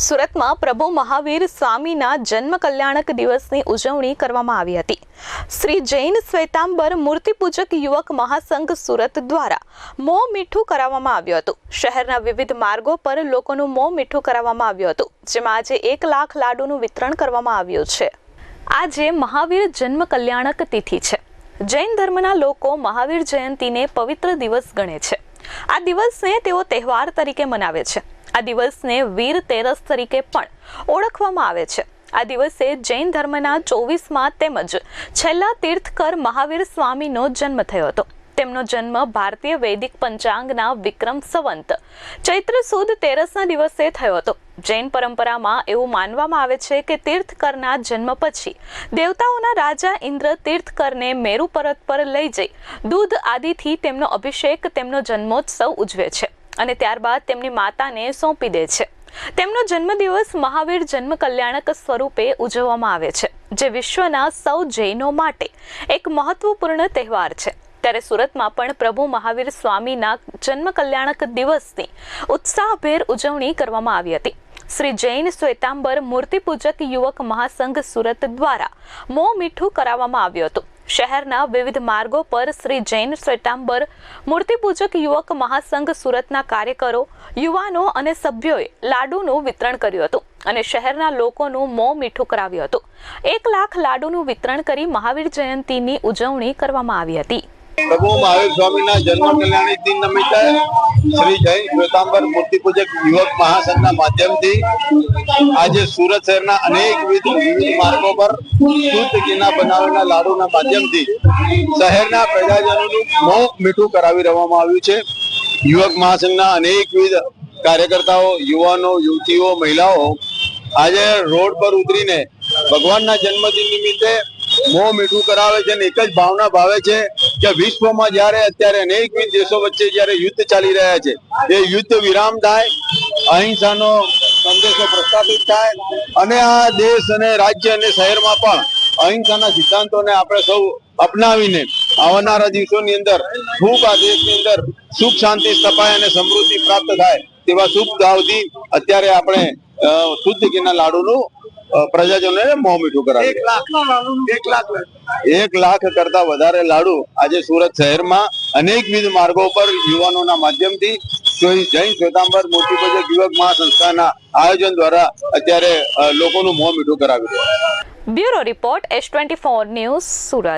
સુરતમાં પ્રભુ મહાવીર સ્વામીના જન્મ કલ્યાણક દિવસની ઉજવણી કરવામાં આવી હતી. શ્રી જૈન શ્વેતાંબર મૂર્તિપૂજક યુવક મહાસંઘ સુરત દ્વારા મોં મીઠું કરાવવામાં આવ્યું હતું. શહેરના વિવિધ માર્ગો પર લોકોનું મોં મીઠું કરાવવામાં આવ્યું હતું, જેમાં આજે એક લાખ લાડુનું વિતરણ કરવામાં આવ્યું છે. આજે મહાવીર જન્મ કલ્યાણક તિથિ છે. જૈન ધર્મના લોકો મહાવીર જયંતીને પવિત્ર દિવસ ગણે છે. આ દિવસને તેઓ તહેવાર તરીકે મનાવે છે. આ દિવસને વીર તેરસ તરીકે પણ ઓળખવામાં આવે છે. આ દિવસે જૈન ધર્મના ચોવીસમાં તેમજ છેલ્લા તીર્થકર મહાવીર સ્વામીનો જન્મ થયો હતો. તેમનો જન્મ ભારતીય વૈદિક પંચાંગના વિક્રમ સંવંત ચૈત્ર સુદ તેરસના દિવસે થયો હતો. જૈન પરંપરામાં એવું માનવામાં આવે છે કે તીર્થકરના જન્મ પછી દેવતાઓના રાજા ઇન્દ્ર તીર્થકરને મેરુ પર્વત પર લઈ જઈ દૂધ આદિથી તેમનો અભિષેક તેમનો જન્મોત્સવ ઉજવે છે. અને ત્યારબાદ તેમની માતાને સોંપી દે છે. તેમનો જન્મદિવસ મહાવીર જન્મ કલ્યાણક સ્વરૂપે ઉજવવામાં આવે છે, જે વિશ્વના સૌ જૈનો માટે એક મહત્વપૂર્ણ તહેવાર છે. ત્યારે સુરતમાં પણ પ્રભુ મહાવીર સ્વામીના જન્મ કલ્યાણક દિવસની ઉત્સાહભેર ઉજવણી કરવામાં આવી હતી. શ્રી જૈન શ્વેતાંબર મૂર્તિપૂજક યુવક મહાસંઘ સુરત દ્વારા મોં મીઠું કરાવવામાં આવ્યું હતું. શહેરના વિવિધ માર્ગો પર શ્રી જૈન શ્વેતાંબર મૂર્તિપૂજક યુવક મહાસંઘ સુરતના કાર્યકરો, યુવાનો અને સભ્યોએ લાડુનું વિતરણ કર્યું હતું અને શહેરના લોકોનું મોં મીઠું કરાવ્યું હતું. એક લાખ લાડુનું વિતરણ કરી મહાવીર જયંતીની ઉજવણી કરવામાં આવી હતી. પ્રભુ મહાવીર સ્વામીના જન્મ કલ્યાણી દિન નિમિત્તે શ્રી જૈન શ્વેતાંબર મૂર્તિ પૂજક યુવક મહાસંઘના માધ્યમથી આજે સુરત શહેરના અનેક વિવિધ વિવિધ માર્ગો પર શુદ્ધ ઘીના બનાવેલા લાડુના માધ્યમથી શહેરના પ્રજાજનોનું મોં મીઠું કરાવી રહેવામાં આવ્યું છે. યુવક મહાસંઘના અનેકવિધ કાર્યકર્તાઓ, યુવાનો, યુવતીઓ, મહિલાઓ આજે રોડ પર ઉતરીને ભગવાનના જન્મદિન નિમિત્તે મોં મીઠું કરાવે છે અને એક જ ભાવના ભાવે છે કે વિશ્વમાં જયારે અત્યારે અનેકવિધ દેશો વચ્ચે જયારે યુદ્ધ ચાલી રહ્યા છે, એ યુદ્ધ વિરામ થાય, અહિંસાનો સંદેશો પ્રસ્થાપિત થાય અને આ દેશ અને રાજ્ય અને શહેરમાં પણ અહિંસાના સિદ્ધાંતોને આપણે સૌ અપનાવીને આવનારા દિવસોની અંદર ખૂબ આ દેશની અંદર સુખ, શાંતિ સ્થપાય અને સમૃદ્ધિ પ્રાપ્ત થાય તેવા શુભ ભાવથી અત્યારે આપણે શુદ્ધ ઘીના લાડુનું પ્રજાજનોને મોં મીઠું કરાવ્યું. એક લાખ. એક લાખ કરતા વધારે લાડુ આજે સુરત શહેરમાં અનેકવિધ માર્ગો પર યુવાનોના માધ્યમથી જૈન શ્વેતાંબર મોટી પૂજક યુવક મહાસંસ્થાના આયોજન દ્વારા અત્યારે લોકોનું મોં મીઠું કરાવ્યું છે. Bureau report S twenty four news Surat.